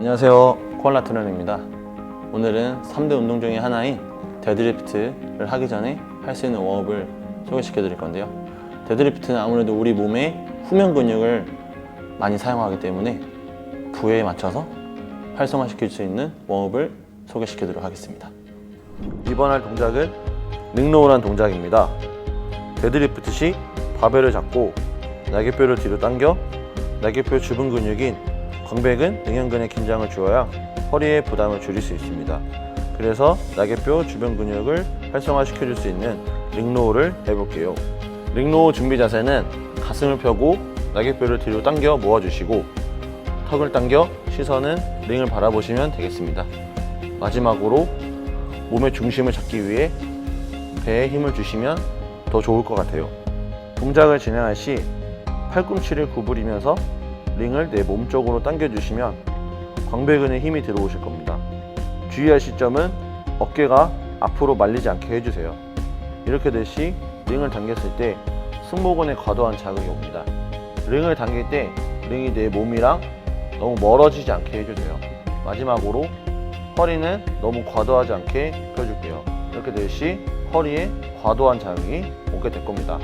안녕하세요. 코알라 트레너입니다. 오늘은 3대 운동 중에 하나인 데드리프트를 하기 전에 할 수 있는 웜업을 소개시켜 드릴 건데요. 데드리프트는 아무래도 우리 몸의 후면 근육을 많이 사용하기 때문에 부에 맞춰서 활성화시킬 수 있는 웜업을 소개시켜 드리도록 하겠습니다. 이번 할 동작은 링로우란 동작입니다. 데드리프트 시 바벨을 잡고 날개뼈를 뒤로 당겨 날개뼈 주변 근육인 광배근, 능형근의 긴장을 주어야 허리의 부담을 줄일 수 있습니다. 그래서 날개뼈 주변 근육을 활성화시켜 줄 수 있는 링로우를 해볼게요. 링로우 준비 자세는 가슴을 펴고 날개뼈를 뒤로 당겨 모아주시고 턱을 당겨 시선은 링을 바라보시면 되겠습니다. 마지막으로 몸의 중심을 잡기 위해 배에 힘을 주시면 더 좋을 것 같아요. 동작을 진행할 시 팔꿈치를 구부리면서 링을 내 몸 쪽으로 당겨주시면 광배근에 힘이 들어오실 겁니다. 주의할 시점은 어깨가 앞으로 말리지 않게 해주세요. 이렇게 될시 링을 당겼을 때 승모근에 과도한 자극이 옵니다. 링을 당길 때 링이 내 몸이랑 너무 멀어지지 않게 해주세요. 마지막으로 허리는 너무 과도하지 않게 펴줄게요. 이렇게 될시 허리에 과도한 자극이 오게 될 겁니다.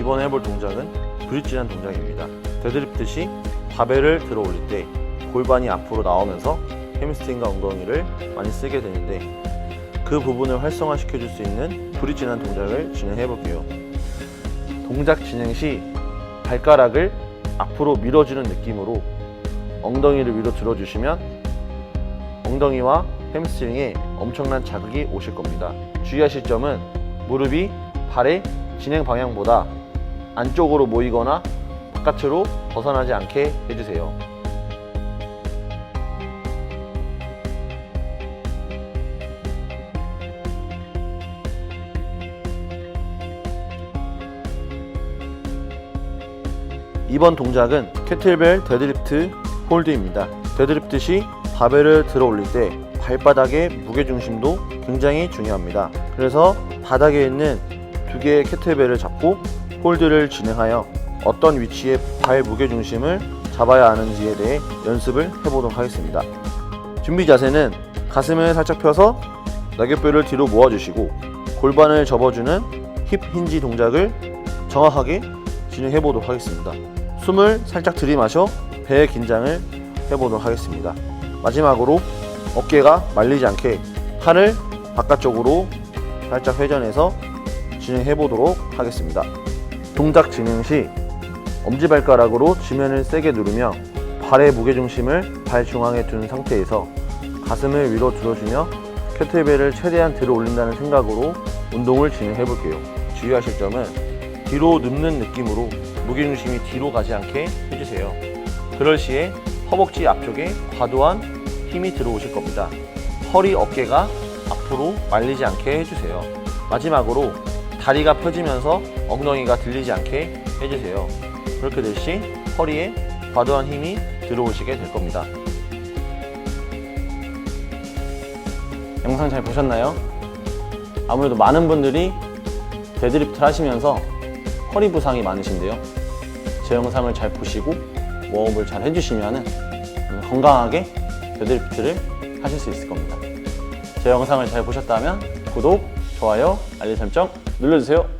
이번 해볼 동작은 브릿지란 동작입니다. 데드리프트 시 바벨을 들어 올릴 때 골반이 앞으로 나오면서 햄스트링과 엉덩이를 많이 쓰게 되는데 그 부분을 활성화시켜 줄 수 있는 브릿지란 동작을 진행해 볼게요. 동작 진행 시 발가락을 앞으로 밀어주는 느낌으로 엉덩이를 위로 들어주시면 엉덩이와 햄스트링에 엄청난 자극이 오실 겁니다. 주의하실 점은 무릎이 발의 진행 방향보다 안쪽으로 모이거나 바깥으로 벗어나지 않게 해주세요. 이번 동작은 캐틀벨 데드리프트 홀드입니다. 데드리프트 시 바벨을 들어 올릴 때 발바닥의 무게 중심도 굉장히 중요합니다. 그래서 바닥에 있는 두 개의 캐틀벨을 잡고 홀드를 진행하여 어떤 위치에 발 무게 중심을 잡아야 하는지에 대해 연습을 해보도록 하겠습니다. 준비 자세는 가슴을 살짝 펴서 날개뼈를 뒤로 모아주시고 골반을 접어주는 힙 힌지 동작을 정확하게 진행해 보도록 하겠습니다. 숨을 살짝 들이마셔 배의 긴장을 해보도록 하겠습니다. 마지막으로 어깨가 말리지 않게 팔을 바깥쪽으로 살짝 회전해서 진행해 보도록 하겠습니다. 동작 진행 시 엄지발가락으로 지면을 세게 누르며 발의 무게중심을 발 중앙에 둔 상태에서 가슴을 위로 들어주며 캐틀벨을 최대한 들어 올린다는 생각으로 운동을 진행해 볼게요. 주의하실 점은 뒤로 눕는 느낌으로 무게중심이 뒤로 가지 않게 해주세요. 그럴 시에 허벅지 앞쪽에 과도한 힘이 들어오실 겁니다. 허리 어깨가 앞으로 말리지 않게 해주세요. 마지막으로 다리가 펴지면서 엉덩이가 들리지 않게 해주세요. 그렇게 될시 허리에 과도한 힘이 들어오시게 될 겁니다. 영상 잘 보셨나요? 아무래도 많은 분들이 데드리프트를 하시면서 허리 부상이 많으신데요. 제 영상을 잘 보시고 웜업을 잘 해주시면 건강하게 데드리프트를 하실 수 있을 겁니다. 제 영상을 잘 보셨다면 구독, 좋아요, 알림 설정 눌러주세요.